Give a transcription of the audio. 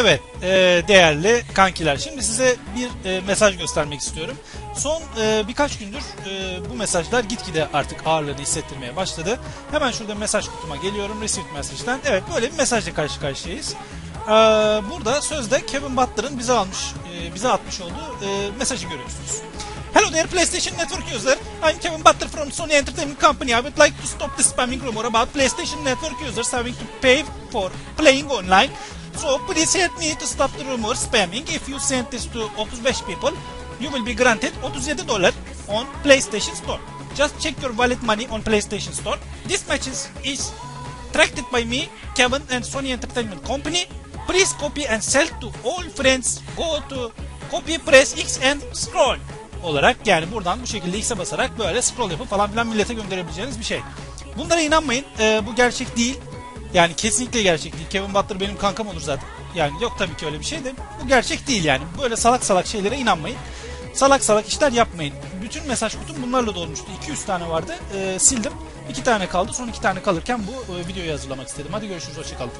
Evet e, değerli kankiler şimdi size bir e, mesaj göstermek istiyorum. Son e, birkaç gündür e, bu mesajlar gitgide artık ağırlığını hissettirmeye başladı. Hemen şurada mesaj kutuma geliyorum received message'den. Evet böyle bir mesajla karşı karşıyayız. E, burada sözde Kevin Butler'ın bize almış, e, bize atmış olduğu e, mesajı görüyorsunuz. Hello there, PlayStation Network user. I'm Kevin Butler from Sony Entertainment Company. I would like to stop the spamming rumor about PlayStation Network users having to pay for playing online. So please help me to stop the rumor spamming. If you send this to 35 people, you will be granted 37 dollar on PlayStation Store. Just check your wallet money on PlayStation Store. This match is, is tracked by me, Kevin, and Sony Entertainment Company. Please copy and sell to all friends. Go to copy, press X and scroll olarak yani buradan bu şekilde X'e basarak böyle scroll yapıp falan filan millete gönderebileceğiniz bir şey. Bunlara inanmayın. Ee, bu gerçek değil. Yani kesinlikle gerçek değil. Kevin Butler benim kankam olur zaten. Yani yok tabii ki öyle bir şey de bu gerçek değil yani. Böyle salak salak şeylere inanmayın. Salak salak işler yapmayın. Bütün mesaj kutum bunlarla dolmuştu. 200 tane vardı. Ee, sildim. 2 tane kaldı. Son 2 tane kalırken bu e, videoyu hazırlamak istedim. Hadi görüşürüz. Hoşçakalın.